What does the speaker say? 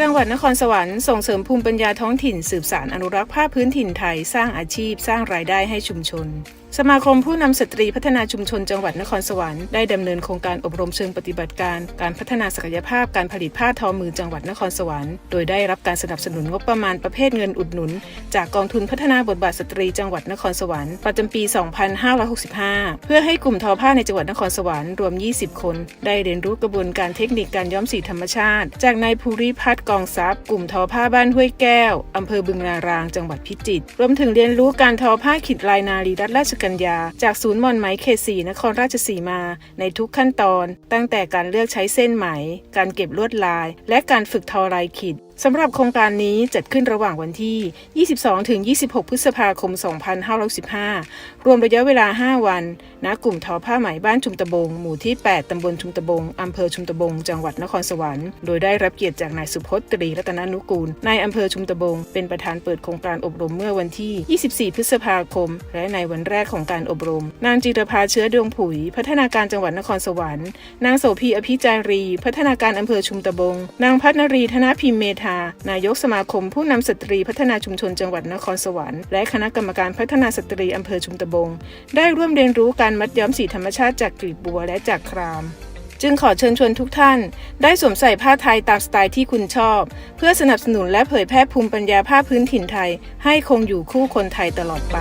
จังหวัดนครสวรรค์ส่งเสริมภูมิปัญญาท้องถิ่น สืบสานอนุรักษ์ผ้าพื้นถิ่นไทย สร้างอาชีพ สร้างรายได้ให้ชุมชน สมาคมผู้นำสตรีพัฒนาชุมชนจังหวัดนครสวรรค์ได้ดำเนินโครงการอบรมเชิงปฏิบัติการ การพัฒนาศักยภาพการผลิตผ้าทอมือจังหวัดนครสวรรค์โดยได้รับการสนับสนุนงบประมาณประเภทเงินอุดหนุน จากกองทุนพัฒนาบทบาทสตรีจังหวัดนครสวรรค์ประจำปี 2565 เพื่อให้กลุ่มทอผ้าในจังหวัดนครสวรรค์รวม 20 คน ได้เรียนรู้กระบวนการเทคนิคการย้อมสีธรรมชาติ จากนายภูริพัฒน์กองทรัพย์ กลุ่มทอผ้าบ้านห้วยแก้วอำเภอบึงนาราง จังหวัดพิจิตรรวมถึงเรียนรู้การทอผ้าขีดลายนารีรัตราชกญญา จากศูนย์มอนไหมเขตสีนครราชสีมา ในทุกขั้นตอน ตั้งแต่การเลือกใช้เส้นไหม การเก็บลวดลาย และการฝึกทอลายขีด สำหรับโครงการนี้จัดขึ้นระหว่างวันที่ 22 ถึง 26 พฤษภาคม 2515รวมระยะเวลา 5 วัน ณ กลุ่มทอผ้าไหมบ้านชุมตะบง หมู่ที่ 8 ตำบลชุมตะบง อำเภอชุมตะบง จังหวัดนครสวรรค์ โดยได้รับเกียรติจากนายสุพจน์ตรีรัตนานุกูล นายอำเภอชุมตะบง เป็นประธานเปิดโครงการอบรมเมื่อวันที่ 24 พฤษภาคม และในวันแรกของการอบรม นางจิรภาเชื้อดวงผุย พัฒนาการจังหวัดนครสวรรค์ นางโสพีอภิจารี พัฒนาการอำเภอชุมตะบง นางพัฒนรีธนพิมพ์เมธา นายกสมาคมผู้นำสตรีพัฒนาชุมชนจังหวัดนครสวรรค์ และคณะกรรมการพัฒนาสตรีอำเภอชุมตะบง ได้ร่วมเรียนรู้การมัดย้อมสีธรรมชาติจากกลีบบัวและจากครามจึงขอเชิญชวนทุกท่าน ได้สวมใส่ผ้าไทยตามสไตล์ที่คุณชอบ เพื่อสนับสนุนและเผยแพร่ภูมิปัญญาผ้าพื้นถิ่นไทย ให้คงอยู่คู่คนไทยตลอดไป